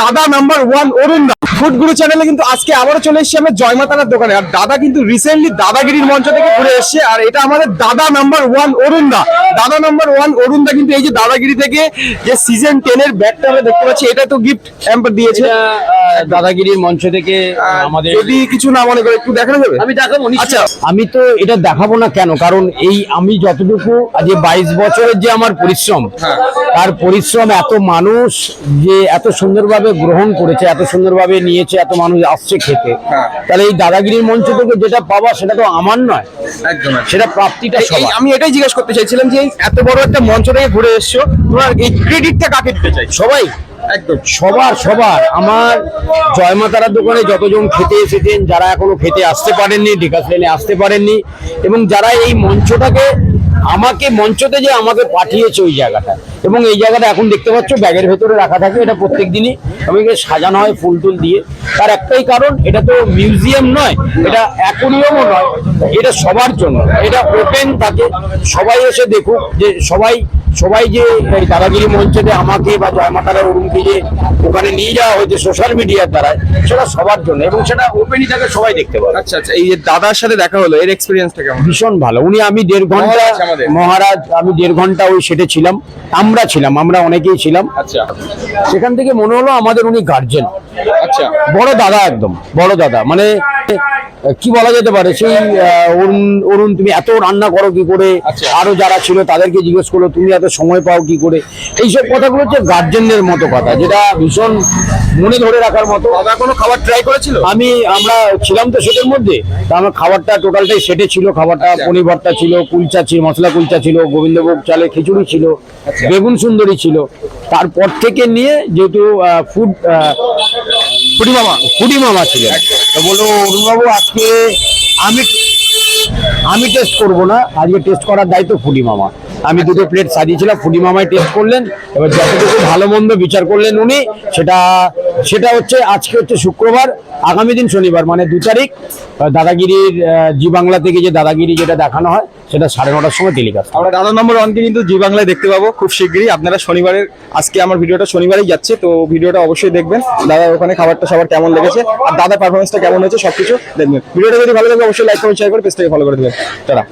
দাদা number one Arun দা food guru চ্যানেলে কিন্তু আজকে আবারও চলে এসেছি আমরা জয়মাতানার দোকানে। আর দাদা কিন্তু রিসেন্টলি দাদাগিরির মঞ্চ থেকে ঘুরে এসছে, আর এটা আমাদের দাদা নাম্বার ওয়ান অরুণ দা দাদা নাম্বার ওয়ান অরুণ দা কিন্তু এই যে দাদাগিরি থেকে যে সিজন টেন এর ব্যাগটা আমরা দেখতে পাচ্ছি, এটা তো গিফট দিয়েছে। দাদাগিরির মঞ্চ থেকে আমাদের যদি কিছু না মনে করে একটু দেখানো যাবে? আমি দেখাবো আচ্ছা। আমি তো এটা দেখাবো না কেন? কারণ এই আমি যতটুকু আজ বাইশ বছরের যে আমার পরিশ্রম হ্যাঁ। তার পরিশ্রম এত মানুষ যে এত সুন্দরভাবে গ্রহণ করেছে এত সুন্দরভাবে নিয়েছে এত মানুষ আসছে খেতে। হ্যাঁ। তাহলে এই দাদাগিরির মঞ্চ থেকে যেটা পাওয়া সেটা তো আমার নয়। একদম সেটা প্রাপ্তিটা আমি এটাই জিজ্ঞেস করতে চাইছিলাম যে এই এত বড় একটা মঞ্চ থেকে ঘুরে এসছো তোমার এই ক্রেডিটটা কাকে দিতে চাই সবাই। একদম। সবার সবার। আমার জয়মাতারার দোকানে যতজন খেতে এসেছেন, যারা এখনও খেতে আসতে পারেননি ডিকাস লেনে আসতে পারেননি, এবং যারা এই মঞ্চটাকে, আমাকে মঞ্চতে যে আমাকে পাঠিয়েছে ওই জায়গাটা, এবং এই জায়গাটা এখন দেখতে পাচ্ছ, ব্যাগের ভেতরে রাখা থাকে এটা প্রত্যেক দিনই আমাকে সাজানো হয় ফুল টুল দিয়ে। তার একটাই কারণ, এটা তো মিউজিয়াম নয়, এটা অ্যাকোরিয়ামও নয়, এটা সবার জন্য। এটা ওপেন থাকে, সবাই এসে দেখুক যে সবাই সবাই যে এই দাদাগিরি মঞ্চে আমাকে বা জয়মাতারা অরুণকে যে ওখানে নিয়ে যাওয়া হয়েছে সোশ্যাল মিডিয়ার দ্বারা সেটা সবার জন্য এবং সেটা ওপেনই থাকে সবাই দেখতে পাবে। আচ্ছা আচ্ছা এই যে দাদার সাথে দেখা হলো এর এক্সপিরিয়েন্সটা কেমন? ভীষণ ভালো। উনি আমি দেড় ঘণ্টা মহারাজ আমি দেড় ঘণ্টা ওই সেটে ছিলাম। আমরা ছিলাম আমরা অনেকেই ছিলাম। আচ্ছা। সেখান থেকে মনে হলো আমাদের উনি গার্জেন আচ্ছা। বড় দাদা একদম বড় দাদা। মানে কি বলা যেতে পারে? সেই অরুণ অরুণ তুমি এত রান্না করো কি করে? আচ্ছা। আরও যারা ছিল তাদেরকে জিজ্ঞেস করল তুমি এত সময় পাও কি করে? এইসব কথাগুলো হচ্ছে গার্জেনদের মতো কথা যেটা ভীষণ মনে ধরে রাখার মতো। কোনো খাবার ট্রাই করেছিল? আমি আমরা ছিলাম তো সেটের মধ্যে তা আমার খাবারটা টোটালটাই সেটে ছিল খাবারটা আচ্ছা। পনির ভর্তা ছিল কুলচা ছিল মশলা কুলচা ছিল গোবিন্দভোগ চালে খিচুড়ি ছিল আচ্ছা। বেগুন সুন্দরী ছিল। তারপর থেকে নিয়ে যেহেতু ফুড ফুডি মামা। ফুডি মামা ছিলেন। বলল, অরুণবাবু, আজকে আমি আমি টেস্ট করব না। আজকে টেস্ট করার দায়িত্ব ফুডি মামা আমি দুটো প্লেট সাজিয়েছিলাম ফুডি মামায় টেস্ট করলেন। এবার যতটুকু ভালো মন্দ বিচার করলেন উনি, সেটা সেটা হচ্ছে আজকে হচ্ছে শুক্রবার, আগামী দিন শনিবার মানে দু তারিখ দাদাগিরির জি বাংলা থেকে যে দাদাগিরি যেটা দেখানো হয়, সেটা সাড়ে নটার সময় টেলিকাস্ট আমরা দাদা নম্বর ওয়ানকে কিন্তু জি বাংলায় দেখতে পাবো খুব শীঘ্রই আপনারা শনিবারের, আজকে আমার ভিডিওটা শনিবারেই যাচ্ছে, তো ভিডিওটা অবশ্যই দেখবেন। দাদা, ওখানে খাবারটা সবার কেমন লেগেছে, আর দাদা পারফরমেন্সটা কেমন হয়েছে সবকিছু দেখবেন। ভিডিওটা যদি ভালো লাগে, অবশ্যই লাইক কমেন্ট শেয়ার করে পেজটাকে ফলো করে দেবেন। তারা